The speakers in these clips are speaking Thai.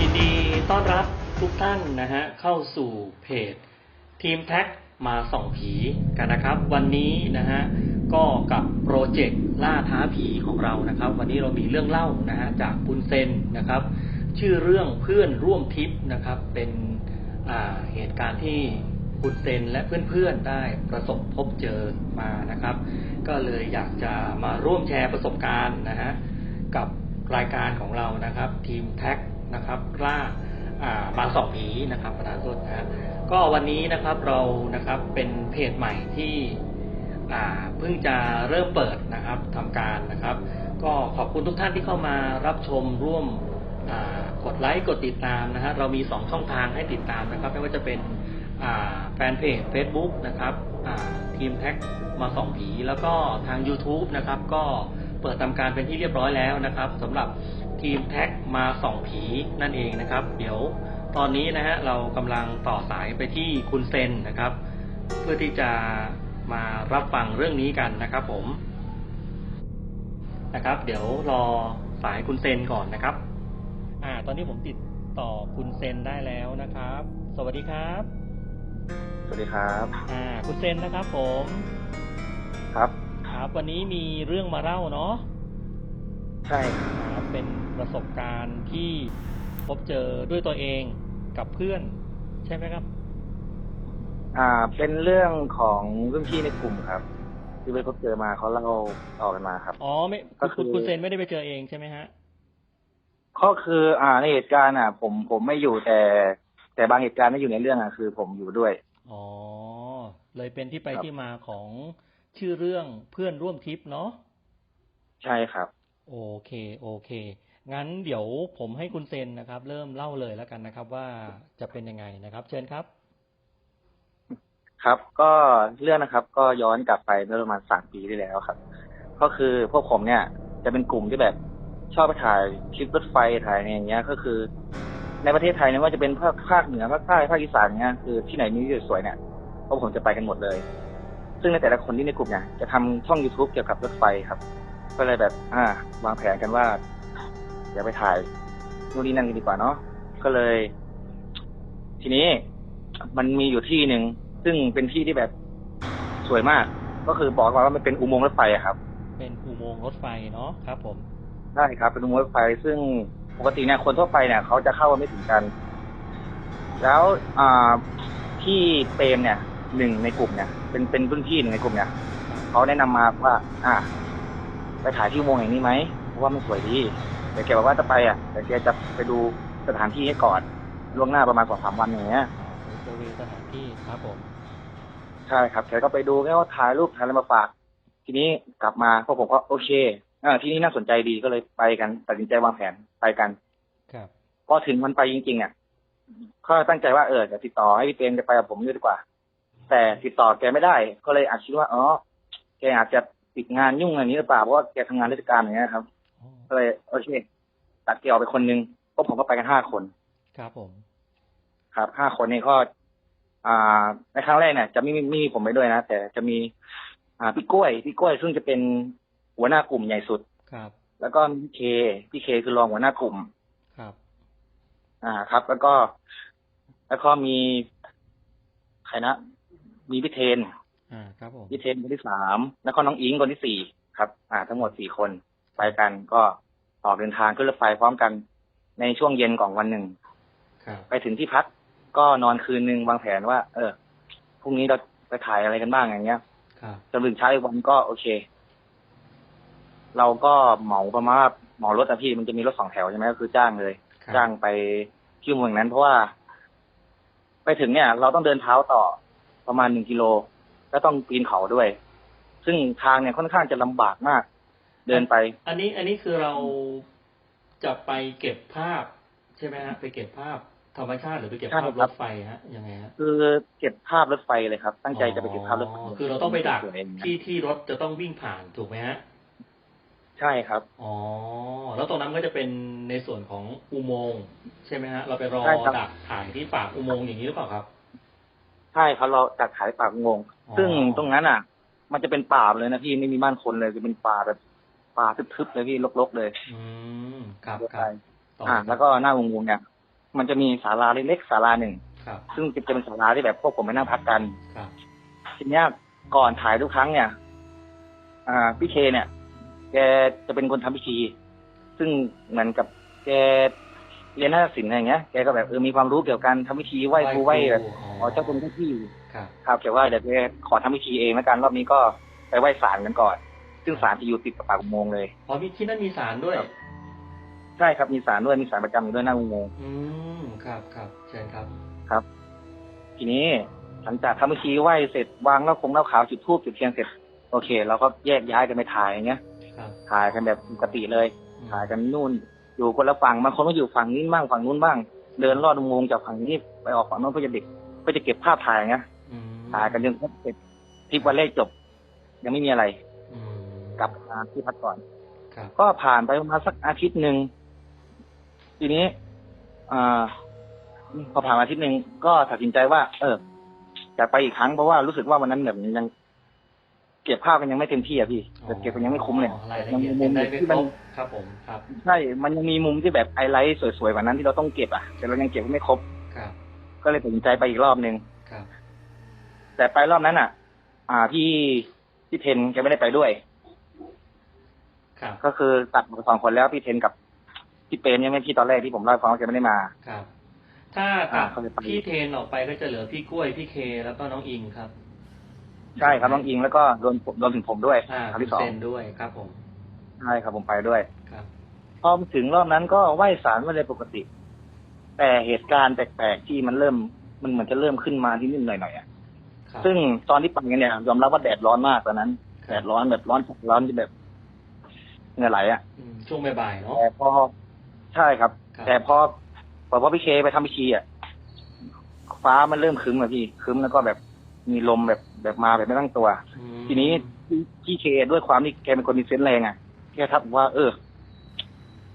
ยินดีต้อนรับทุกท่านนะฮะเข้าสู่เพจทีมแท็ก มาส่องผีกันนะครับ วันนี้นะฮะก็กับโปรเจกต์ล่าท้าผีของเรานะครับ วันนี้เรามีเรื่องเล่านะฮะจากคุณเซนนะครับ ชื่อเรื่องเพื่อนร่วมทริปนะครับ เป็นอ่าเหตุการณ์ที่คุณเซนและเพื่อนๆได้ประสบพบเจอมานะครับ ก็เลยอยากจะมาร่วมแชร์ประสบการณ์นะฮะกับรายการของเรานะครับ ทีมแท็กนะครับล่า บางสองผีนะครับประธานโทษนะฮะก็วันนี้นะครับเรานะครับเป็นเพจใหม่ที่เพิ่งจะเริ่มเปิดนะครับทำการนะครับ ก็ขอบคุณทุกท่านที่เข้ามารับชมร่วมกดไลค์กดติดตามนะฮะเรามี 2 ช่องทางให้ติดตามนะครับ ไม่ว่าจะเป็นแฟนเพจ Facebook นะครับทีมแท็กมาสองผี แล้วก็ทาง YouTube นะครับ ก็เปิดทำการเป็นที่เรียบร้อยแล้วนะครับสำหรับ ทีมแท็กมาส่องผีนั่นเองนะครับ เดี๋ยวตอนนี้นะฮะเรากำลังต่อสายไปที่คุณเซนนะครับ เพื่อที่จะมารับฟังเรื่องนี้กันนะครับ ผมนะครับ เดี๋ยวรอสายคุณเซนก่อนนะครับ อ่า ตอนนี้ผมติดต่อคุณเซนได้แล้วนะครับ สวัสดีครับ สวัสดีครับ อ่า คุณเซนนะครับ ผม ครับ ครับ วันนี้มีเรื่องมาเล่าเนาะใช่ครับนะครับ เป็นประสบการณ์ที่พบเจอด้วยตัวเองกับเพื่อน ใช่ไหมครับ อ่า เป็นเรื่องของรุ่นพี่ในกลุ่มครับ ที่ไปพบเจอมาเขาเล่าต่อกันมาครับ อ๋อไม่ก็คุณคือคุณเซนไม่ได้ไปเจอเองใช่ไหมฮะก็คือ อ่า ในเหตุการณ์อะ ผมผมไม่อยู่แต่ แต่บางเหตุการณ์ที่อยู่ในเรื่องอะคือ ผมอยู่ด้วยอ๋อเลยเป็นที่ไปครับที่มาของชื่อเรื่องเพื่อนร่วมทริปเนาะใช่ครับ โอเค โอเค งั้นเดี๋ยวผมให้คุณเซนนะครับ เริ่มเล่าเลยแล้วกันนะครับ ว่าจะเป็นยังไงนะครับ เชิญครับ ครับ ก็เรื่องนะครับ ก็ย้อนกลับไปเมื่อประมาณสามปีที่แล้วครับ ก็คือพวกผมเนี่ย จะเป็นกลุ่มที่แบบชอบไปถ่ายคลิปรถไฟถ่ายอะไรอย่างเงี้ย ก็คือ ในประเทศไทยเนี่ยว่าจะเป็นภาคภาคเหนือภาคใต้ภาคอีสานเงี้ยคือที่ไหนมีวิวสวยๆเนี่ยพวกผมจะไปกันหมดเลย ซึ่งในแต่ละคนที่ในกลุ่มเนี่ยจะทำช่อง youtube เกี่ยวกับรถไฟครับ ก็เลยแบบ อ่าวางแผนกันว่าเดี๋ยวไปถ่ายนู่นนี่นั่นกันดีกว่าเนาะก็เลย ทีนี้มันมีอยู่ที่หนึ่งซึ่งเป็นที่ที่แบบสวยมาก ก็คือบอกว่ามันเป็นอุโมงค์รถไฟอะครับ เป็นอุโมงค์รถไฟเนาะครับ ผมใช่ครับ เป็นอุโมงค์รถไฟ ซึ่งปกติเนี่ยคนทั่วไปเนี่ยเขาจะเข้าไม่ถึงกัน แล้วอ่าพี่เปรมเนี่ยหนึ่งในกลุ่มเนี่ย เป็นเป็นรุ่นพี่หนึ่งในกลุ่มเนี่ยเขาแนะนำมาว่า อ่า ไปถ่ายที่อุโมงค์แห่งนี้ไหมเพราะว่ามันสวยดีแต่แกบอกว่าจะไปอะ แต่แกจะไปดูสถานที่ให้ก่อนล่วงหน้าประมาณสองสามวันอย่างเงี้ยบริเวณสถานที่ครับผมใช่ครับแกก็ไปดูแค่ว่าถ่ายรูปถ่ายอะไรมาฝาก ทีนี้กลับมาพวกผมก็โอเคอ่าที่นี่น่าสนใจดีก็เลยไปกันตัดสินใจวางแผนไปกันครับพอถึงมันไปจริงๆอะก็ตั้งใจว่าเออจะติดต่อให้พี่เปรมจะไปกับผมด้วยดีกว่า แต่ติดต่อแกไม่ได้ ก็เลยอาจคิดว่าอ๋อแกอาจจะ ติดงานยุ่งอะไรนี้หรือเปล่าเพราะว่าแกทำงานราชการอย่างเงี้ยครับอ๋อก็เลยโอเคตัดแกออกไปคนนึงพวกผมก็ไปกันห้าคน ครับผม ครับห้าคนนี้ก็อ่า ในครั้งแรกเนี่ยจะไม่มีไม่มีผมไปด้วยนะแต่จะมี อ่าพี่กล้วยพี่กล้วยซึ่งจะเป็นหัวหน้ากลุ่มใหญ่สุดครับ แล้วก็มีพี่เคพี่เคคือรองหัวหน้ากลุ่ม ครับ อ่าครับ แล้วก็ แล้วก็มีใครนะมีพี่เทน อ่าครับผมพี่เทนคนที่สามแล้วก็น้องอิงคนที่สี่ครับ อ่า ทั้งหมดสี่คนไปกันก็ออกเดินทางขึ้นรถไฟพร้อมกันในช่วงเย็นของวันหนึ่งครับไปถึงที่พักก็นอนคืนหนึ่งวางแผนว่า เออพรุ่งนี้เราไปถ่ายอะไรกันบ้างอย่างเงี้ยครับจนถึงเช้าอีกวันก็โอเค เราก็เหมาประมาณว่าเหมารถอะพี่มันจะมีรถสองแถวใช่ไหมก็คือจ้างเลยครับจ้างไปที่เมืองนั้นเพราะว่า ไปถึงเนี่ย เราต้องเดินเท้าต่อประมาณหนึ่งกิโล แล้วต้องปีนเขาด้วย ซึ่งทางเนี่ยค่อนข้างจะลำบากมาก เดินไป อันนี้อันนี้คือเราจะไปเก็บภาพ ใช่ไหมฮะไปเก็บภาพธรรมชาติหรือไปเก็บใช่ภาพครรับถไฟฮะยังไงฮะคือเก็บภาพรถไฟเลยครับ ตั้งใจจะไปเก็บภาพรถไฟอ๋อคือเราต้องไปดักสวยๆที่ที่รถจะต้องวิ่งผ่านถูกไหมฮะใช่ครับอ๋อแล้วตรงนั้นก็จะเป็นในส่วนของอุโมงค์ใช่ไหมฮะ เราไปรอใช่ครับดักถ่ายที่ปากอุโมงค์อย่างนี้หรือเปล่าครับใช่ครับเราจากขายปากงงอ๋อ ซึ่งตรงนั้นอะ มันจะเป็นป่าเลยนะพี่ไม่มีบ้านคนเลยจะเป็นป่าแบบป่าทึบๆเลยพี่รกๆเลย อืมครับคใช่รับต่ออ่า แล้วก็หน้าวงๆเนี่ย มันจะมีศาลาเล็กๆศาลาหนึ่งครับซึ่งจะเป็นศาลาที่แบบพวกผมไปนั่งพักกันครับทีเนี้ยก่อนถ่ายทุกครั้งเนี่ย อ่าพี่เคเนี่ย แกจะเป็นคนทำพิธี ซึ่งเหมือนกับแก เรียนนาฏศิลป์อะไรอย่างเงี้ยแกก็แบบเออมีความรู้เกี่ยวกับการทำพิธีไหว้ครูไหว้แบบขอเจ้าคุณเจ้าที่ครับครับแต่ว่าเดี๋ยวแกขอทำพิธีเองแล้วกันรอบนี้ก็ไปไหว้ศาลกันก่อน ซึ่งศาลจะอยู่ติดกับปากอุโมงค์เลยอ๋อมีที่นั่นมีสารด้วยครับใช่ครับมีศาลด้วยมีศาลประจำอยู่ด้วยหน้าอุโมงค์อืมครับครับเชิญครับครับ ทีนี้หลังจากทำพิธีไหว้เสร็จวางแล้วคงแล้วขาวจุดธูปจุดเทียนเสร็จโอเคเราก็แยกย้ายกันไปถ่ายอย่างเงี้ยครับถ่ายกันแบบปกติเลยอืมถ่ายกันนู่น อยู่คนละฝั่งบางคนก็อยู่ฝั่งนี้บ้างฝั่งนู้นบ้าง เดินลอดอุโมงค์จากฝั่งนี้ไปออกฝั่งโน้นเพื่อจะเด็กเพื่อจะเก็บภาพถ่ายอย่างเงี้ยอืมถ่ายกันจนเสร็จทริปวันแรกจบ ยังไม่มีอะไรอืมกลับมาที่พักก่อนครับก็ผ่านไปประมาณสักอาทิตย์หนึ่งทีนี้อ่าพอผ่านมาอาทิตย์หนึ่งก็ตัดสินใจว่า เออจะไปอีกครั้งเพราะว่ารู้สึกว่าวันนั้นแบบยัง เก็บภาพกันยังไม่เต็มที่อะพี่แบบเก็บกันยังไม่คุ้มเลยอ๋อรายละยังเอียมีดมุยัมงได้ที่ไม่คมัรนบ ครับผมครับใช่ มันยังมีมุมที่แบบไฮไลท์สวยๆกว่านั้นที่เราต้องเก็บอะแต่เรายังเก็บไม่ครบครับ ก็เลยตัดสินใจไปอีกรอบหนึ่งครับ แต่ไปรอบนั้นอะ อ่าพี่พี่เทนแกไม่ได้ไปด้วย ครับ ก็คือตัดมาสองคนแล้วพี่เทนกับพี่เปรมยังไม่พี่ตอนแรกที่ผมเล่าให้ฟังว่าแกไม่ได้มาครับ ถ้าตัดอ่าเขาจะไปพี่เทนออกไปก็จะเหลือพี่กล้วยพี่เคแล้วก็น้องอิงครับ ใช่ครับน้องอิงแล้วก็รวมรวมถึงผมด้วยอ่าครั้งคุณที่สองเซนด้วยครับผม ใช่ครับผมไปด้วยครับพอถึงรอบนั้นก็ไหว้ศาลไว้เลยปกติ แต่เหตุการณ์แปลกๆที่มันเริ่ม มันเหมือนจะเริ่มขึ้นมานิดๆหน่อยๆอะครับซึ่งตอนที่ไปกันเนี่ยยอมรับว่าแดดร้อนมากตอนนั้นแดดร้อนแบบร้อนร้อนที่แบบเหงื่อไหลอะอืมช่วงบ่ายๆเนาะ แต่พอใช่ครับ ครับ แต่พอพอพอพี่เคไปทำพิธีอะฟ้ามันเริ่มครึ้มอะพี่ครึ้มแล้วก็แบบมีลมแบบแบบมาแบบไม่ตั้งตัว อืม ทีนี้พี่พี่เคด้วยความที่แกเป็นคนมีเซนส์แรงอะ แกทักว่า เออ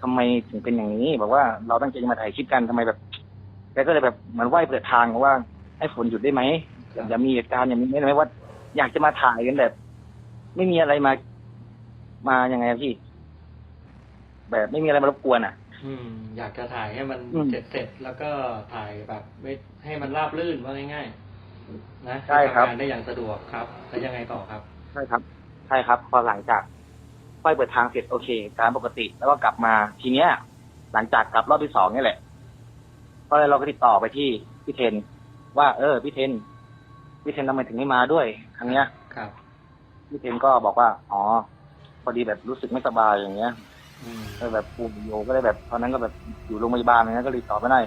ทำไมถึงเป็นอย่างนี้บอกว่าเราตั้งใจจะมาถ่ายคลิปกันทำไมแบบแกก็เลยแบบเหมือนไหว้เปิดทางว่า ให้ฝนหยุดได้ไหมอย่าอย่ามีเหตุการณ์อย่างนี้ได้ไหมว่า อยากจะมาถ่ายกันแบบ ไม่มีอะไรมามายังไงอะพี่ แบบไม่มีอะไรมารบกวนอะ อืม อยากจะถ่ายให้มันอืมเสร็จเสร็จๆแล้วก็ถ่ายแบบไม่ให้มันราบรื่นว่าง่ายๆนะใช่ครับทำงานได้อย่างสะดวกครับ แล้วยังไงต่อครับ ใช่ครับ ใช่ครับ พอหลังจาก ค่อยเปิดทางเสร็จโอเค การปกติแล้วก็กลับมาทีเนี้ย หลังจากกลับรอบที่สองนี่แหละก็เลยเราก็ติดต่อไปที่พี่เทน ว่า เออพี่เทนพี่เทนทำไมถึงไม่มาด้วยครั้งเนี้ยครับพี่เทนก็บอกว่า อ๋อ พอดีแบบรู้สึกไม่สบายอย่างเงี้ยอืมก็แบบปุ่มโยก็เลยแบบตอนนั้นก็แบบอยู่โรงพยาบาลอย่างเงี้ยก็เลยตอบไม่ได้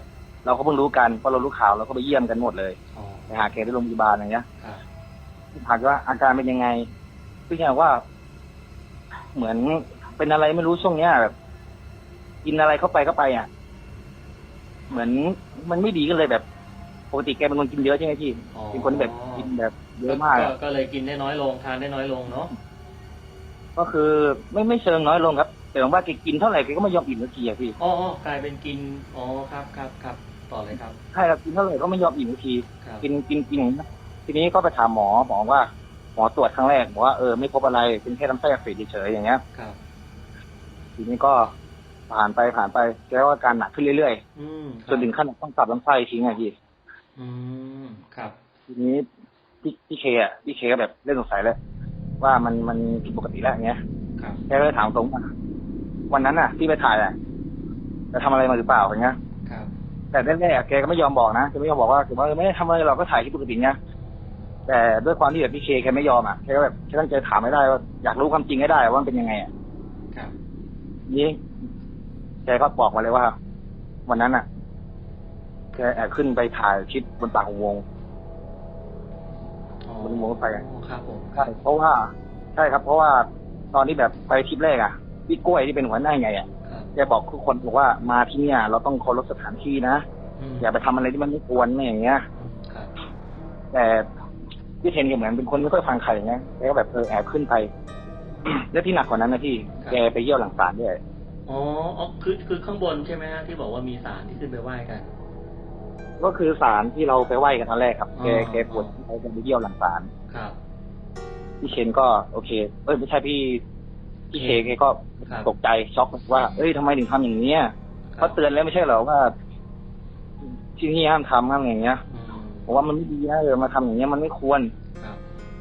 เราก็เพิ่งรู้กันพอเรารู้ข่าวเราก็ไปเยี่ยมกันหมดเลยอ๋อไปหาแกที่โรงพยาบาลอย่างเงี้ยครับถามว่าอาการเป็นยังไงพี่แกบอกว่า เหมือนเป็นอะไรไม่รู้ช่วงเนี้ยแบบกินอะไรเข้าไปเข้าไปอะ เหมือนมันไม่ดีก็เลยแบบปกติแกเป็นคนกินเยอะใช่ไหมพี่อ๋อเป็นคนแบบกินแบบเยอะมากก็อะก็เลยกินได้น้อยลงทานได้น้อยลงเนาะก็คือไม่ไม่เชิงน้อยลงครับ แต่ว่าแกกินเท่าไหร่แกก็ไม่ยอมอิ่มสักทีอะพี่อ๋ออ๋อกลายเป็นกินอ๋อครับครับครับต่อเลยครับ ใช่ครับกินเท่าไหร่ก็ไม่ยอมอิ่มสักที ครับกินกินกินอย่างนี้นะทีนี้ก็ไปถามหมอหมอว่า หมอตรวจครั้งแรกบอกว่าเออไม่พบอะไรเป็นแค่ลำไส้อักเสบเฉยๆอย่างเงี้ย ครับ ทีนี้ก็ผ่านไปผ่านไปแกก็อาการหนักขึ้นเรื่อยอืมๆจนถึงขั้นต้องตัดลำไส้ทิ้งอะพี่อืมครับ ทีนี้พี่พี่เคอะพี่เคก็แบบเริ่มสงสัยแล้วว่ามันมันผิดปกติแล้วอย่างเงี้ย ครับ แกก็เลยถามตรงว่าวันนั้นน่ะ ที่ไปถ่ายอะจะทำอะไรมาหรือเปล่าอย่างเงี้ย ครับ แต่แรกๆอะแกก็ไม่ยอมบอกนะแกไม่ยอมบอกว่าคือว่าเออไม่ได้ทำอะไรเราก็ถ่ายที่ปกติเนี้ย แต่ด้วยความที่แบบพี่เคแกไม่ยอมอะแกก็แบบแกตั้งใจถามไม่ได้ว่าอยากรู้ความจริงให้ได้ว่ามันเป็นยังไงอะครับนี่แกก็บอกมาเลยว่า วันนั้นอะแกแอบขึ้นไปถ่ายคลิปบนปากอุโมงค์อ๋อมันมองไปอะครับผมใช่เพราะว่าใช่ครับ เพราะว่าตอนที่แบบไปทริปแรกอะพี่กล้วยที่เป็นหัวหน้าไงอะครับแกบอกทุกคนบอกว่ามาที่เนี่ย เราต้องเคารพสถานที่นะมมอย่าไปทำอะไรที่มันไม่ควรไม่อย่างเงี้ยครับแต่พี่ เทนแกเหมือนเป็นคนไม่ค่อยฟังใครอย่างเงี้ยแกก็แบบเออแอบขึ้นไป แล้วที่หนักกว่านั้นนะพี่แกไปเยี่ยวหลังศาลด้วยอ๋ออ๋อคือคือข้างบนใช่ไหมฮะที่บอกว่ามีสารที่ขึ้นไปไหว้กัน ก็คือศาลที่เราไปไหว้กันตอนแรกครับ แกอ๋อแกปวดที่เขาจะไปเยี่ยวหลังศาลครับพี่เชนก็โอเค เอ้ยไม่ใช่พี่พี่เคแกก็ครับตกใจช็อกว่า เอ้ยทำไมถึงทำอย่างเนี้ยเขาเตือนแล้วไม่ใช่เหรอว่า ที่นี่ห้ามทำห้ามอย่างเงี้ยอืม ผมว่ามันไม่ดีนะเออมาทำอย่างเงี้ยมันไม่ควรครับ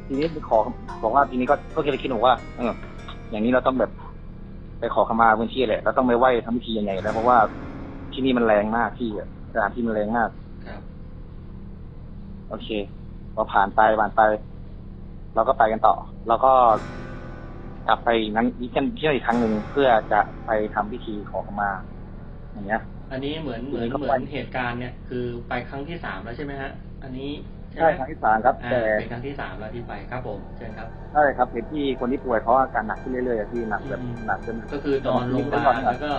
ทีนี้ไปขอบอกว่าทีนี้ก็ก็เลยคิดบอกว่าเอออย่างนี้เราต้องแบบ ไปขอขมาพื้นที่แหละเราต้องไปไหว้ทำพิธียังไง แล้วเพราะว่าที่นี่มันแรงมากที่อะสถานที่มันแรงมากครับโอเคพอผ่านไปผ่านไป เราก็ไปกันต่อ แล้วก็กลับไปอีกนั้นอีกกันเที่ยวอีกครั้งหนึ่งเพื่อจะไปทำพิธีขอขมา อย่างเงี้ย อันนี้เหมือนเหมือนก็เหไปมือนเหตุการณ์เนี่ย คือไปครั้งที่สามแล้วใช่ไหมฮะ อันนี้ใช่ใช่ไหมครั้งที่สามครับอ่าแต่เป็นครั้งที่สามแล้วที่ไปครับผมเชิญครับใช่ครับเห็นที่คนที่ป่วยเพราะอาการหนักขึ้นเรื่อยๆอะพี่หนักแบบอืมหนักจนก็คือนอนโรงพยาบาลไม่ไหวแล้วก็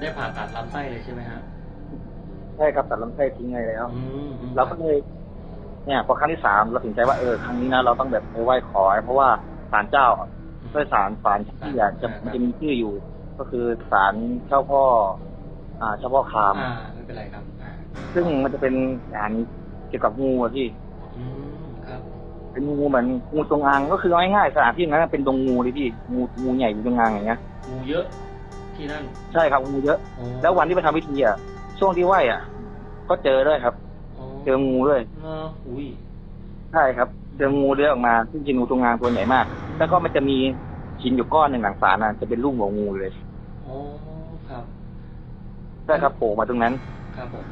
ได้ผ่าตัดลำไส้เลยใช่ไหมฮะใช่ครับตัดลำไส้ทิ้งเลยแล้วอืมอืมเราก็เลยเนี่ยพอครั้งที่สามเราถึงใจว่าเออครั้งนี้นะเราต้องแบบไปไหว้ขอ เพราะว่าศาลเจ้าด้วยศาลศาลที่อยากจะมันจะมีชื่ออยู่ ก็คือศาลเจ้าพ่อ อ่าเจ้าพ่อคามอ่าไม่เป็นไรครับอ่าซึ่งมันจะเป็นศาล เกี่ยวกับงูอะพี่ อืมครับเป็นงูเหมือนงูจงอางก็คือเอาง่ายๆสถานที่นั้นเป็นดงงูเลยพี่งูงูใหญ่งูจงอางอย่างเงี้ยงูเยอะที่นั่นใช่ครับงูเยอะโอ้แล้ววันที่ไปทำพิธีอะช่วงที่ไหว้อะ ก็เจอด้วยครับ เจองูด้วยเนอะอุ้ยใช่ครับ เจองูเลื้อยออกมาซึ่งเป็นงูจงอางตัวใหญ่มาก แล้วก็มันจะมีหินอยู่ก้อนหนึ่งหลังศาลน่ะจะเป็นรูปหัวงูเลยโอ้ครับ ใช่ครับโผล่มาตรงนั้น ครับผม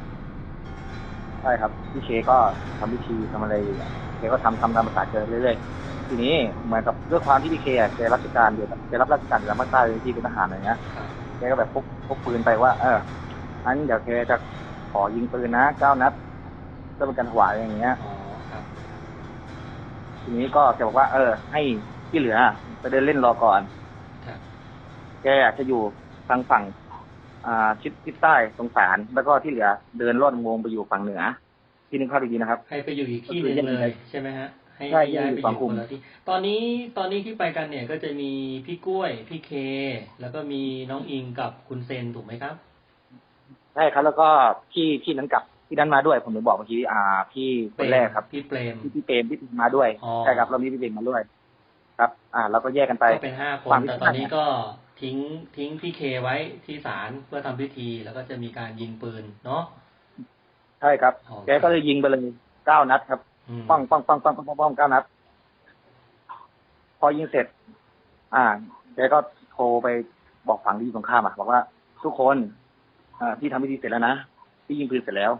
ใช่ครับพี่เคก็ทำพิธีทำอะไรอยู่อะเคก็ทำทำตามภาษาเจอเรื่อยๆทีนี้เหมือนกับด้วยความที่พี่เคอะแกรับราชการอยู่แกรับราชการอยู่ทางภาคใต้ที่เป็นทหารอะไรเงี้ยครับแกก็แบบพกพกปืนไปว่า เอองั้นเดี๋ยวแกจะขอยิงปืนนะเก้านัดเพื่อเป็นการถวายอย่างเงี้ย อ๋อครับทีนี้ก็แกบอกว่า เออ ให้ที่เหลือไปเดินเล่นรอก่อน ครับ แกอาจจะอยู่ทางฝั่ง อ่าทิศทิศใต้ตรงศาลแล้วก็ที่เหลือเดินลอดอุโมงค์ไปอยู่ฝั่งเหนือ ที่นึกภาพดีๆนะครับ ให้ไปอยู่อีกที่หนึ่งเลยใช่ไหมฮะให้ใช่ย้ายไปออยู่ฝั่งยู่กลุ่คมนละที่ตอนนี้ตอนนี้ที่ไปกันเนี่ยก็จะมีพี่กล้วยพี่เค แล้วก็มีน้องอิงกับคุณเซนถูกไหมครับใช่ครับ แล้วก็พี่พี่นั้นกลับพี่นั้นมาด้วย ผมถึงบอกเมื่อกี้อ่า พี่คนแรกครับพี่เปรมพี่พี่เปรมพี่มาด้วยอ๋อใช่ครับเรามีพี่เปรมมาด้วย ครับ อ่าเราก็แยกกันไปก็เป็นห้าคนฝั่งที่แต่ตอนนี้ข้างก็ ทิ้งทิ้งพี่เคไว้ที่ศาลเพื่อทำพิธีแล้วก็จะมีการยิงปืนเนาะใช่ครับอ๋อแกก็เลยยิงไปเลยเก้านัดครับอืมปังปังปังปังปังปังปังเก้านัด พอยิงเสร็จ อ่าแกก็โทรไปบอกฝั่งที่อยู่ตรงข้ามอะบอกว่า ทุกคนอ่าพี่ทำพิธีเสร็จแล้วนะพี่ยิงปืนเสร็จแล้ว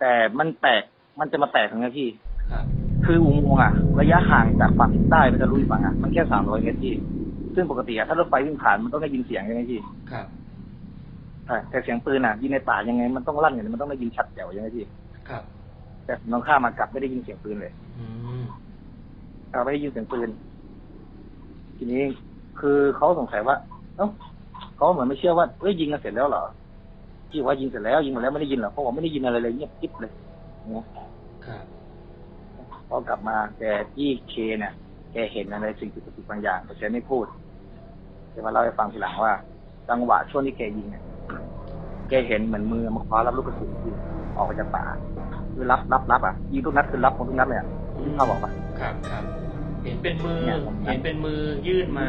แต่มันแตกมันจะมาแตกตรงนี้พี่ครับคืออุโมงค์อะ ระยะห่างจากฝั่งทิศใต้ไปทะลุอีกฝั่งอะมันแค่สามร้อยเมตรพี่ ซึ่งปกติอะถ้ารถไฟวิ่งผ่านมันต้องได้ยินเสียงใช่ไหมพี่ครับใช่แต่เสียงปืนอะยิงในป่ายังไง มันต้องลั่นอย่างนี้มันต้องได้ยินชัดแจ๋วใช่ไหมพี่ครับ แต่น้องข้ามมากลับไม่ได้ยินเสียงปืนเลย อืมเราไม่ได้ยินเสียงปืน ทีนี้คือเขาสงสัยว่า เอ้าเขาเหมือนไม่เชื่อว่าเอ้ยยิงกันเสร็จแล้วเหรอที่ว่ายิงเสร็จแล้ว ยิงหมดแล้วไม่ได้ยินเหรอเขาบอกไม่ได้ยินอะไรเลยเงียบกิ๊บเลยเนี่ยครับพอกลับมาแกที่เคเนี่ย แกเห็นอะไรสิ่งผิดปกติบางอย่างแต่แกไม่พูดแกมาเล่าให้ฟังทีหลังว่า จังหวะช่วงที่แกยิงเนี่ยแกเห็นเหมือนมือมาคว้ารับลูกกระสุนที่ออกมาจากป่าคือรับรับรับอะยิงทุกนัดคือรับของทุกนัดเลยอะที่เขาบอกว่าครับครับเห็นเป็นมือเนี่ยผมเห็นเป็นมือยื่นมา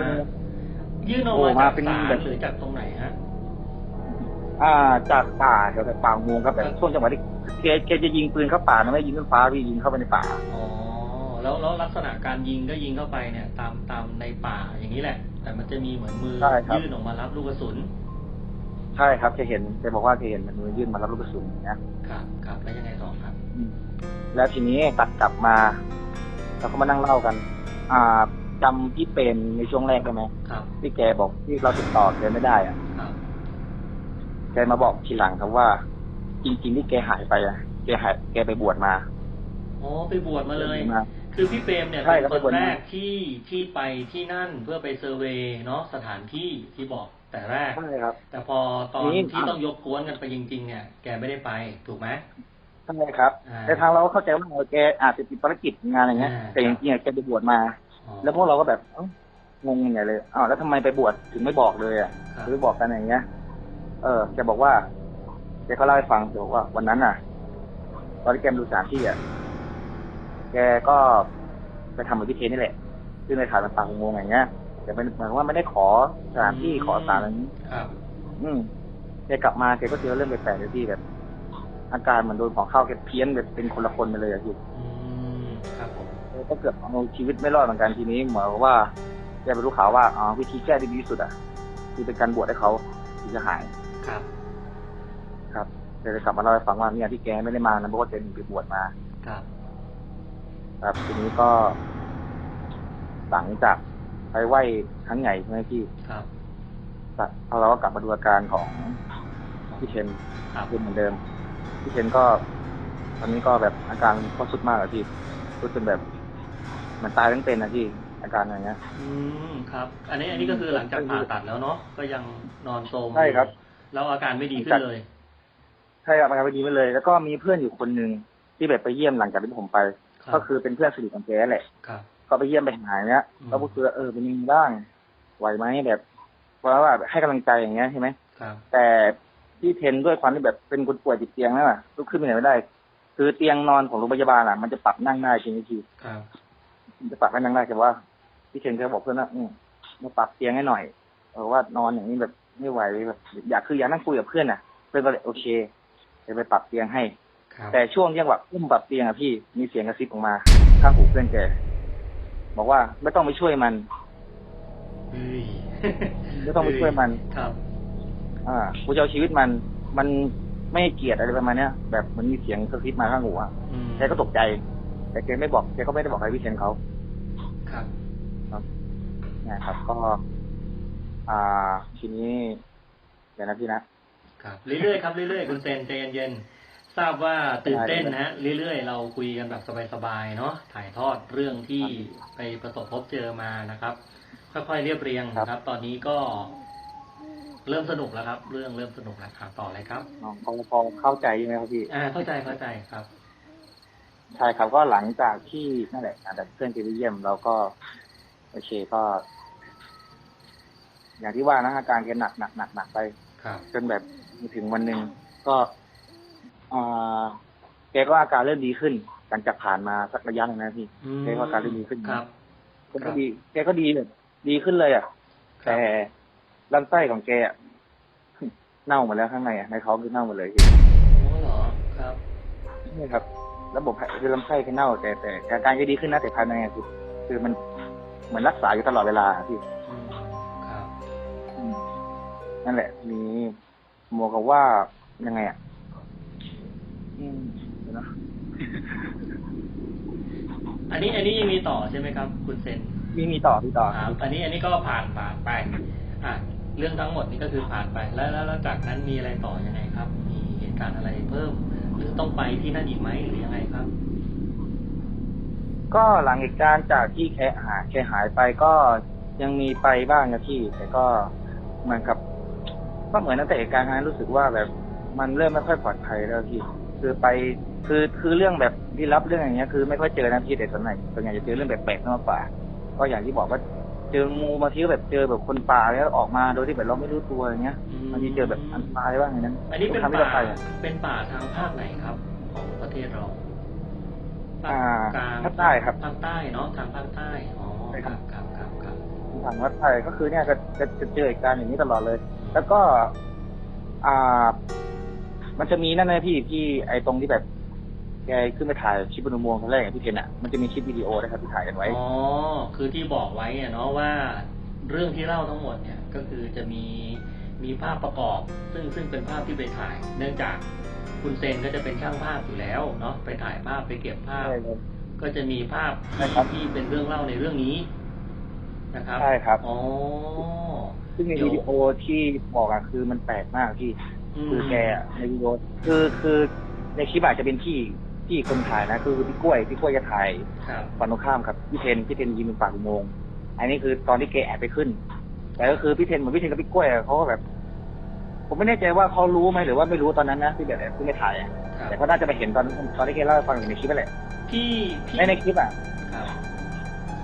ยื่นออกโอ้มามาจากเป็นศาลแบบหรือจากตรงไหนฮะอ่าจากป่าแถวๆป่าอุโมงค์ครับแต่ช่วงจังหวะที่แกแกจะยิงปืนเข้าป่านะไม่ได้ยิงขึ้นฟ้าพี่ยิงเข้าไปในป่าอ๋อ แล้วแล้วลักษณะการยิงก็ยิงเข้าไปเนี่ย ตามตามในป่าอย่างนี้แหละ แต่มันจะมีเหมือนมือใช่ครับ ยื่นออกมารับลูกกระสุนใช่ครับแกเห็นแกบอกว่าแกเห็นมันมือยื่นมารับลูกกระสุนอย่างเงี้ย ครับครับแล้วยังไงต่อครับอืมแล้วทีนี้ตัดกลับมาเราก็มานั่งเล่ากัน อ่าจำพี่เป็นในช่วงแรกได้ไหมครับที่แกบอกที่เราติดต่อแกไม่ได้อะครับแกมาบอกทีหลังครับว่า จริง ๆ ที่แกหายไปอะแกหายแกไปบวชมาอ๋อไปบวชมาเลย มา คือพี่เปรมเนี่ยใช่เป็นครับคนเป็นคนแรกที่ที่ไปที่นั่นเพื่อไปเซอร์เวย์เนาะสถานที่ที่บอกแต่แรกใช่ครับ แต่พอตอนนี่ที่ต้องยกกวนกันไปจริง ๆ เนี่ย แกไม่ได้ไปถูกไหมใช่ครับอ่าแต่ทางเราก็เข้าใจว่าเออแกอาจจะติดภารกิจงานอะไรเงี้ยอ่าแต่จริงๆอะแกไปบวชมาอ๋อแล้วพวกเราก็แบบเอ้างงอย่างไงเลยอ้าวแล้วทำไมไปบวชถึงไม่บอกเลยอะครับหรือบอกกันอย่างเงี้ย เออแกบอกว่าแกก็เล่าให้ฟังแกบอกว่าวันนั้นน่ะ ตอนที่แกมาดูสถานที่อะ แกก็ไปทำเหมือนพิเทนนี่แหละซึ่งในฐานมันปากอุโมงค์อย่างเงี้ยแต่เป็นเหมือนว่าไม่ได้ขอสถานที่ขอสารอะไรนี้ครับอืมแกกลับมาแกก็เจอเรื่องแปลกๆเลยที่แบบ อาการเหมือนโดนของเข้าแกเพี้ยนแบบเป็นคนละคนไปเลยอะพี่อืมครับผมแกก็เกือบเอาชีวิตไม่รอดเหมือนกันทีนี้เหมือนกับว่าแกไปรู้ข่าวว่าอ๋อวิธีแก้ที่ดีที่สุดอะคือเป็นการบวชให้เขาถึงจะหาย ครับครับแกเลยกลับมาเล่าให้ฟังว่าเนี่ยที่แกไม่ได้มานะเพราะว่าแกหนีไปบวชมา ครับ ครับทีนี้ก็ หลังจากไปไหว้ครั้งใหญ่ใช่ไหมพี่ครับเราก็กลับมาดูอาการของพี่เชนครับเป็นเหมือนเดิมพี่เชนก็ ตอนนี้ก็แบบอาการก็สุดมากอะพี่สุดจนแบบเหมันตายทั้งเป็นนะพี่อาการอย่างเงี้ย อืมครับ อันนี้อันนี้ก็คือหลังจากผ่าตัดแล้วเนาะก็ยังนอนโซมใช่ครับ แล้วอาการไม่ดีขึ้นเลยใช่ครับอาการไม่ดีไปเลย แล้วก็มีเพื่อนอยู่คนหนึ่งที่แบบไปเยี่ยมหลังจากที่ผมไปรับ ก็คือเป็นเพื่อนสนิทของแกแหละครับก็ไปเยี่ยมไปหาเนี้ยอืมก็พูดคุยว่าเออเป็นยังไงบ้างไหวไหมแบบเพราะว่าแบบให้กำลังใจอย่างเงี้ยใช่ไหมครับแต่พี่เทนด้วยความที่แบบเป็นคนป่วยติดเตียงนั่นแหละลุกขึ้นไปไหนไม่ได้ คือเตียงนอนของโรงพยาบาลอะ มันจะปรับนั่งได้จริงทีครับมันจะปรับให้นั่งได้แต่ว่าพี่เทนก็บอกเพื่อนว่าอืมมาปรับเตียงให้หน่อยเพราะว่านอนอย่างนี้แบบไม่ไหวแบบอยากคืออยากนั่งคุยกับเพื่อนอะ เพื่อนก็เลยโอเคจะไปปรับเตียงให้ครับ แต่ช่วงที่จังหวะอุ้มปรับเตียงอะพี่มีเสียงกระซิบออกมาข้างหูเพื่อนแกบอกว่าไม่ต้องไปช่วยมันเฮ้ยไม่ต้องไปช่วยมัน ครับ อ่ากูจะเอาชีวิตมัน มันไม่ให้เกียรติอะไรประมาณเนี้ยแบบมันมีเสียงกระซิบมาข้างหูอะอืมแกก็ตกใจ แต่แกไม่บอกแกก็ไม่ได้บอกใครพี่เชนเขาครับเนี่ยครับ ก็ อ่า ทีนี้ เดี๋ยวนะพี่นะครับ เรื่อยๆครับ เรื่อยๆ คุณเซนใจเย็นๆ ทราบว่าตื่นเต้นนะฮะเรื่อยๆ เราคุยกันแบบสบายๆเนาะถ่ายทอดเรื่องที่ไปประสบพบเจอมานะครับ ค่อยๆเรียบเรียงนะครับ ตอนนี้ก็เริ่มสนุกแล้วครับ เรื่องเริ่มสนุกแล้วครับต่อเลยครับน้องพอพอเข้าใจใช่ไหมครับพี่อ่าเข้าใจเข้าใจครับใช่ครับก็หลังจากที่นั่นแหละอ่าแบบเพื่อนแกไปเยี่ยมเราก็ โอเคก็ อย่างที่ว่านะอาการแกหนักหนักหนักหนักไปครับจนแบบมีถึงวันหนึ่งก็อ่า แกก็อาการเริ่มดีขึ้น หลังจากผ่านมาสักระยะหนึงนะพี่อืมแกก็อาการเริ่มดีขึ้นครับ แกก็ดีแกก็ดีแบบดีขึ้นเลยอะ ครัแต่บลำไส้ของแกอะ เน่าหมดแล้วข้างในอะในท้องคือเน่าหมดเลยพี่โอ้เหรอครับ นี่ครับ ระบบคือลำไส้แกเน่า แต่แต่อาการก็ดีขึ้นนะแต่ภายในอะคือคือมันเหมือนรักษาอยู่ตลอดเวลาอะพี่ อืมครับอืมนั่นแหละมีหมอกับว่ายังไงอะอืมเดี๋ยว นะอันนี้อันนี้ยังมีต่อใช่ไหมครับ คุณเซนมีมีต่อมีต่ออ่าอันนี้อันนี้ก็ผ่านผ่านไป อะเรื่องทั้งหมดนี้ก็คือผ่านไปแล้วแล้วแล้วจากนั้นมีอะไรต่อยังไงครับ มีเหตุการณ์อะไรเพิ่ม หรือต้องไปที่นั่นอีกไหมหรือยังไงครับ ก็หลังเหตุการณ์จากที่แคหายแคหายไปก็ยังมีไปบ้างนะพี่ แต่ก็เหมือนกับ ก็เหมือนตั้งแต่เหตุการณ์ครั้งนั้นรู้สึกว่าแบบ มันเริ่มไม่ค่อยปลอดภัยแล้วพี่ คือไปคือคือเรื่องแบบที่รับเรื่องอย่างเงี้ยคือไม่ค่อยเจอนะพี่แต่ส่วนใหญ่ส่วนใหญ่จะเจอเรื่องแปลกๆมากกว่า ก็อย่างที่บอกว่าเจองูบางทีก็แบบเจอแบบคนป่าแล้วออกมาโดยที่แบบเราไม่รู้ตัวอย่างเงี้ยอืมบางทีเจอแบบอันตรายบ้างอย่างนั้นอันนี้เป็นทุกครั้งที่ป่าเราไปอะเป็นป่าทางภาคไหนครับ ของประเทศเราภาคอ่ากลางภาคใต้ครับภาคใต้เนาะทางภาคใต้อ๋อใช่คครัรับบครับครับครับทางวัดไทยก็คือเนี่ยจะจะจะเจอเหตุการณ์อย่างนี้ตลอดเลย แล้วก็ อ่า มันจะมีนั่นนะพี่ที่ไอ้ตรงที่แบบแกขึ้นไปถ่ายคลิปบนอุโมงค์ครั้งแรกอย่างพี่เทนอะมันจะมีคลิปวิดีโอนะครับที่ถ่ายกันไว้ อ๋อ คือที่บอกไว้อะเนาะว่าเรื่องที่เล่าทั้งหมดเนี่ยก็คือจะมีมีภาพประกอบ ซึ่งซึ่งเป็นภาพที่ไปถ่าย เนื่องจากคุณเซนก็จะเป็นช่างภาพอยู่แล้วเนาะไปถ่ายภาพไปเก็บภาพ ใช่ครับ ก็จะมีภาพใช่ครับ ที่เป็นเรื่องเล่าในเรื่องนี้นะครับใช่ครับ อ๋อ ซึ่งในเดี๋ยว วิดีโอที่บอกอะคือมันแปลกมากพี่ม คือแกอะในวิดีโอคือคือในคลิปอาจจะเป็นพี่พี่พี่คนถ่ายนะ คือพี่กล้วยพี่กล้วยจะถ่ายครับ ฝั่งตรงข้ามครับพี่เทนพี่เทนยืนอยู่ปากอุโมงค์อันนี้คือตอนที่แกแอบไปขึ้น แต่ก็คือพี่เทนเหมือนพี่เทนกับพี่กล้วยอะเขาก็แบบ ผมไม่แน่ใจว่าเขารู้ไหมหรือว่าไม่รู้ตอนนั้นนะที่แบบแอบขึ้นไปถ่ายอะครับ แต่ก็น่าจะไปเห็นตอนตอนที่แกเล่าให้ฟังอยู่ในคลิปนั่นแหละพี่พี่ในในคลิปอะครับ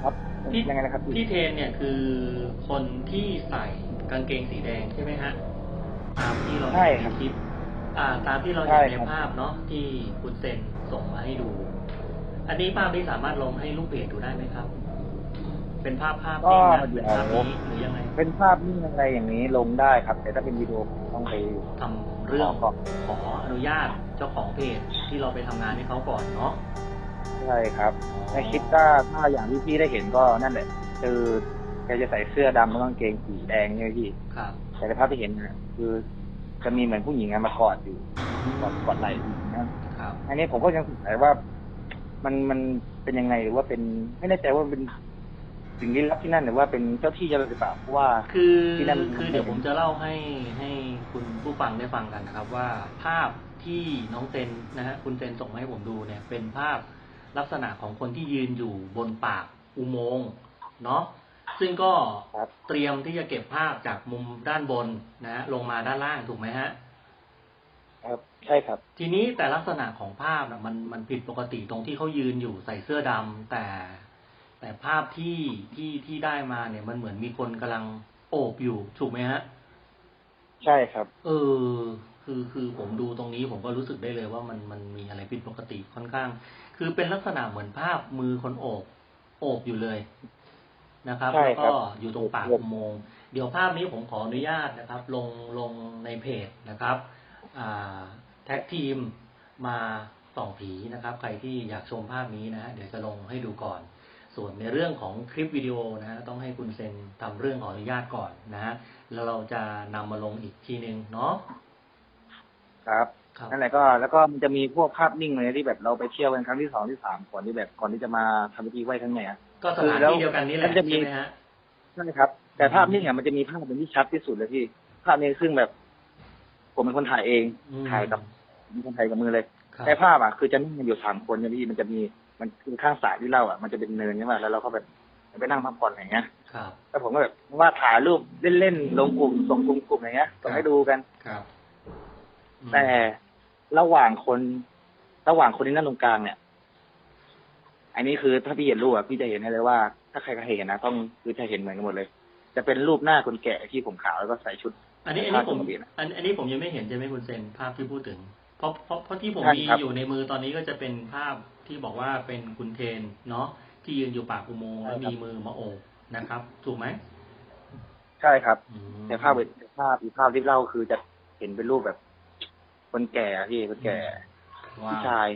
ครับพี่ ยังไงนะครับพี่ พี่เทนเนี่ยคือคนที่ใส่กางเกงสีแดงใช่ไหมฮะ ตามที่เราเห็นใช่ในครับคลิปอ่า ตามที่เราใช่เห็นในครับ ภาพเนาะที่คุณเซนส่งมาให้ดู อันนี้ภาพนี้สามารถลงให้ลูกเพจดูได้ไหมครับ เป็นภาพภาพก็นี้นะเดี๋เป็ยนภาพวนี้หรือยังไงเป็นภาพนิ่งอะไรอย่างนี้ลงได้ครับ แต่ถ้าเป็นวิดีโอผมต้องไปทำเรื่องขอขออนุญาตเจ้าของเพจที่เราไปทำงานให้เขาก่อนเนาะ ใช่ครับ ในคลิปถ้าถ้าอย่างที่พี่ได้เห็นก็นั่นแหละคือแกจะใส่เสื้อดำแล้วก็กางเกงสีแดงเนี่ยพี่ ครับ แต่ในภาพที่เห็นนะคือจะมีเหมือนผู้หญิงอะมากอดอยู่กอดกอดไหล่อยู่นะครับ อันนี้ผมก็ยังสงสัยว่า มันมันเป็นยังไงหรือว่าเป็นไม่แน่ใจว่ามันเป็นสิ่งลี้ลับที่นั่นหรือว่าเป็นเจ้าที่เจ้าหรือเปล่าเพราะว่า คือที่นั่น คือเดี๋ยวผมจะเล่าให้ให้คุณผู้ฟังได้ฟังกันนะครับ ว่าภาพที่น้องเซนนะฮะคุณเซนส่งมาให้ผมดูเนี่ย เป็นภาพลักษณะของคนที่ยืนอยู่บนปากอุโมงค์เนาะ ซึ่งก็ครับเตรียมที่จะเก็บภาพจากมุมด้านบนนะฮะลงมาด้านล่างถูกไหมฮะครับใช่ครับ ทีนี้แต่ลักษณะของภาพนะมันมันผิดปกติตรงที่เขายืนอยู่ใส่เสื้อดำแต่ แต่ภาพที่ที่ที่ได้มาเนี่ย มันเหมือนมีคนกำลังโอบอยู่ถูกไหมฮะใช่ครับ เออ คือคือผมดูตรงนี้ผมก็รู้สึกได้เลยว่ามันมันมีอะไรผิดปกติค่อนข้าง คือเป็นลักษณะเหมือนภาพมือคนโอบโอบอยู่เลย นะครับใช่แล้วครัก็บอยู่ตรงปากอุโมงค์เดี๋ยวภาพนี้ผมขออนุญาตนะครับ ลงลงในเพจนะครับอ่าแท็กทีมมาส่องผีนะครับ ใครที่อยากชมภาพนี้นะฮะเดี๋ยวจะลงให้ดูก่อน ส่วนในเรื่องของคลิปวิดีโอนะฮะต้องให้คุณเซนทำเรื่องขออนุญาตก่อนนะฮะแล้วเราจะนำมาลงอีกทีหนึ่งเนาะครับครับนั่นแหละก็แล้วก็มันจะมีพวกภาพนิ่งเลยที่แบบเราไปเที่ยวกันครั้งที่สองที่สามก่อนที่แบบก่อนที่จะมาทำพิธีไหว้ครั้งใหญ่อะ ก็สถานแล้วที่เดียวกันนี่แหละมันจะมีใช่ไหมฮะใช่ครับ แต่ภาพนิ่งเนี่ยมันจะมีภาพเป็นที่ชัดที่สุดเลยพี่ ภาพนี้ซึ่งแบบ ผมเป็นคนถ่ายเองอืมถ่ายกับเป็นคนถ่ายกับมือเลยครับในภาพอะคือจะนั่งกันอยู่สามคนเนี่ยพี่มันจะมีมันคือข้างสระที่เล่าอะมันจะเป็นเนินใช่ไหมแล้วเราก็แบบไปนั่งพักผ่อนอย่างเงี้ยครับแล้วผมก็แบบว่าถ่ายรูปเล่นๆลงกลุ่มส่งกลุ่มกลุ่มอย่างเงี้ยส่งให้ดูกันครับอืมแต่ระหว่างคน ระหว่างคนที่นั่งตรงกลางเนี่ย อันนี้คือถ้าพี่เห็นรูปอะพี่จะเห็นได้เลยว่า ถ้าใครก็เห็นนะต้องคือจะเห็นเหมือนกันหมดเลย จะเป็นรูปหน้าคนแก่ที่ผมขาวแล้วก็ใส่ชุด อันนี้อันนี้ผมภาพปกตินะอันอันนี้ผมยังไม่เห็นใช่ไหมคุณเซนภาพที่พูดถึง เพราะเพราะเพราะที่ผมใช่มีครับอยู่ในมือตอนนี้ก็จะเป็นภาพที่บอกว่าเป็นคุณเทนเนาะที่ยืนอยู่ปากอุโมงค์แล้วมีมือมาโอบนะครับ ถูกไหมใช่ครับอืมแต่ภาพแต่ภาพอีกภาพที่เล่าคือจะเห็นเป็นรูปแบบ คนแก่อะพี่คนแก่ว้าผู้วชาย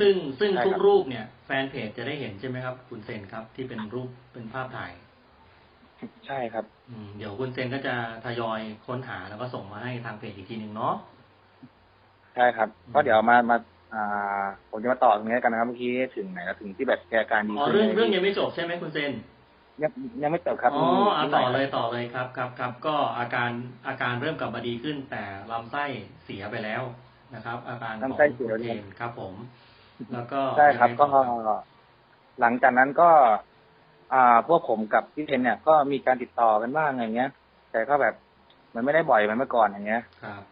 ซึ่งซึ่งใช่ทุกครับรูปเนี่ย แฟนเพจจะได้เห็นใช่ไหมครับ คุณเซนครับที่เป็นรูปเป็นภาพถ่าย ใช่ครับอืมเดี๋ยวคุณเซนก็จะทยอยค้นหาแล้วก็ส่งมาให้ทางเพจอีกทีหนึ่งเนาะใช่ครับอืมก็เดี๋ยวมามาอ่าผมจะมาต่อตรงนี้กันนะครับเมื่อกี้ถึงไหนแล้วถึงที่แบบแกอาการดีอ๋อขึ้นเรื่องลยเรื่องยังไม่จบใช่ไหมคุณเซนยังยังไม่จบครับอ๋อมีเอานิดหต่น่อยเลยครับต่อเลยครับครับครับก็อาการอาการเริ่มกลับมาดีขึ้น แต่ลำไส้เสียไปแล้วนะครับ อาการของลำไส้เสียคุณเทนครับผม แล้วก็ใช่ครับยังไงก็ต่อหลังจากนั้นก็ อ่าพวกผมกับพี่เทนเนี่ย ก็มีการติดต่อกันบ้างอย่างเงี้ย แต่ก็แบบมันไม่ได้บ่อยเหมือนเมื่อก่อนอย่างเงี้ยครับ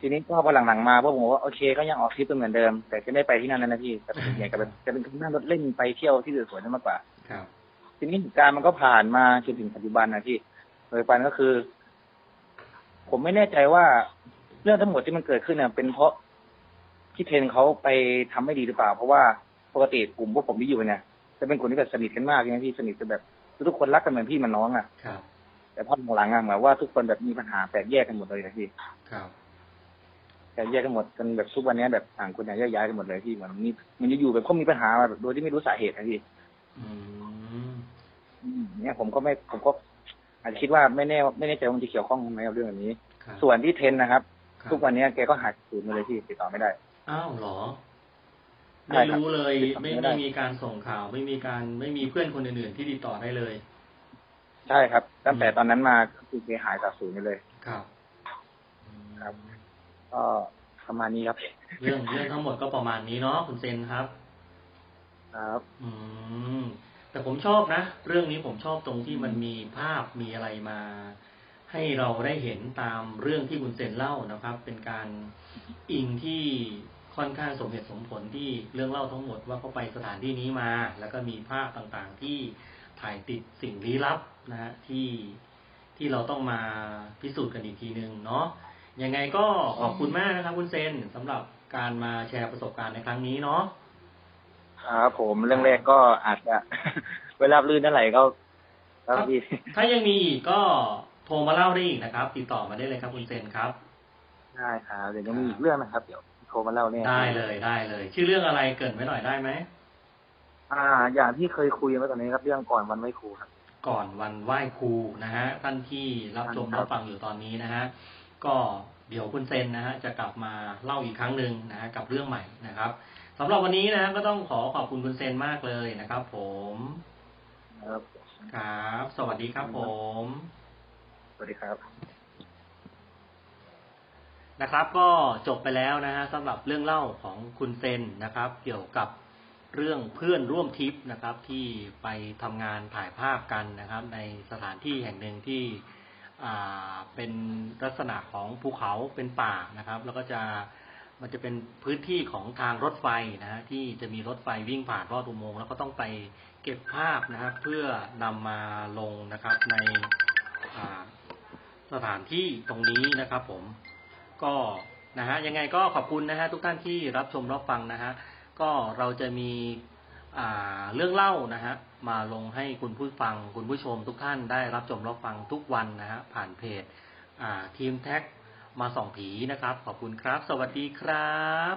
ทีนี้ก็พอหลังๆมาพวกผมว่าโอเคก็ยังออกทริปเป็นเหมือนเดิม แต่จะไม่ไปที่นั่นแล้วนะพี่แต่ส่วนใหญ่ก็แบบจะเป็นนั่งรถเล่นไปเที่ยวที่สวยๆนั่นมากกว่าครับ ทีนี้เหตุการณ์มันก็ผ่านมาจนถึงปัจจุบันนะพี่โดยปันก็คือ ผมไม่แน่ใจว่าเรื่องทั้งหมดที่มันเกิดขึ้นเนี่ยเป็นเพราะ พี่เทนเขาไปทำไม่ดีหรือเปล่า เพราะว่าปกติกลุ่มพวกผมที่อยู่เนี่ยจะเป็นกลุ่มที่แบบสนิทกันมากใช่ไหมพี่สนิทกันแบบทุกคนรักกันเหมือนพี่เหมันน้องอะครับแต่พอหลังๆอะเหมือนว่าทุกคนแบบมีปัญหาแตกแยกกันหมดเลยนะพี่ครับแตกแยกกันหมดจนแบบทุกวันนี้แบบต่างคนต่างแยกย้ายกันหมดเลยพี่เหมือนมีมันอยู่ๆแบบเขามีปัญหามาแบบโดยที่ไม่รู้สาเหตุนะพี่อืมอืมเนี่ยผมก็ไม่ผมก็อาจจะคิดว่าไม่แน่ไม่แน่ใจว่ามันจะเกี่ยวข้องไหมกับเรื่องแบบนี้ครับส่วนที่เทนนะครับครับ ทุกวันนี้แกก็หายสูญมาเลยพี่ติดต่อไม่ได้ อ้าวเหรอใช่ไม่ครับรู้เลยติดต่อไม่ไม่ได้ไม่มีการส่งข่าว ไม่มีการไม่มีเพื่อนคนอื่นๆที่ติดต่อได้เลย ใช่ครับ ตั้งแต่อืมตอนนั้นมาก็คือแกหายจากศูนย์ไปเลย ครับ ครับ ก็ประมาณนี้ครับ เรื่องเรื่องทั้งหมดก็ประมาณนี้เนาะคุณเซนครับ ครับ อืมแต่ผมชอบนะ เรื่องนี้ผมชอบตรงที่มันมีภาพมีอะไรมา ให้เราได้เห็นตามเรื่องที่คุณเซนเล่านะครับ เป็นการอิงที่ ค่อนข้างสมเหตุสมผลที่เรื่องเล่าทั้งหมดว่าเขาไปสถานที่นี้มา แล้วก็มีภาพต่างๆที่ถ่ายติดสิ่งลี้ลับนะฮะที่ที่เราต้องมาพิสูจน์กันอีกทีหนึ่งเนาะยังไงก็ขอบคุณมากนะครับ คุณเซนสำหรับการมาแชร์ประสบการณ์ในครั้งนี้เนาะครับผมเรื่องแรกก็อาจจะเวลาลื่นเท่าไหร่ก็ครับพี่ถ้ายังมีอีกก็โทรมาเล่าได้อีกนะครับ ติดต่อมาได้เลยครับคุณเซนครับ ได้ครับเดี๋ยวยังมีอีกเรื่องนะครับ เดี๋ยว โทรมาเล่าเนี่ยได้เลยได้เลย ชื่อเรื่องอะไรเกรินไว้หน่อยได้ไหมอ่า อย่างที่เคยคุยไว้ตอนนี้ครับเรื่องก่อนวันไหว้ครูครับก่อนวันไหว้ครูนะฮะท่านที่รับชมครับรับฟังอยู่ตอนนี้นะฮะก็เดี๋ยวคุณเซนนะฮะจะกลับมาเล่าอีกครั้งหนึ่งนะฮะกับเรื่องใหม่นะครับสำหรับวันนี้นะฮะก็ต้องขอขอบคุณคุณเซนมากเลยนะครับ ผมครับครับสวัสดีครับผม สวัสดีครับ นะครับ ก็จบไปแล้วนะฮะสำหรับเรื่องเล่าของคุณเซนนะครับ เกี่ยวกับเรื่องเพื่อนร่วมทริปนะครับ ที่ไปทำงานถ่ายภาพกันนะครับ ในสถานที่แห่งหนึ่งที่อ่าเป็นลักษณะของภูเขาเป็นป่านะครับ แล้วก็จะมันจะเป็นพื้นที่ของทางรถไฟนะฮะที่จะมีรถไฟวิ่งผ่านรอดอุโมงค์แล้วก็ต้องไปเก็บภาพนะครับเพื่อนำมาลงนะครับในสถานที่ตรงนี้นะครับผม ก็นะฮะยังไงก็ขอบคุณนะฮะทุกท่านที่รับชมรับฟังนะฮะก็เราจะมีอ่าเรื่องเล่านะฮะมาลงให้คุณผู้ฟังคุณผู้ชมทุกท่านได้รับชมรับฟังทุกวันนะฮะผ่านเพจอ่าทีมแท็กมาส่องผีนะครับ ขอบคุณครับ สวัสดีครับ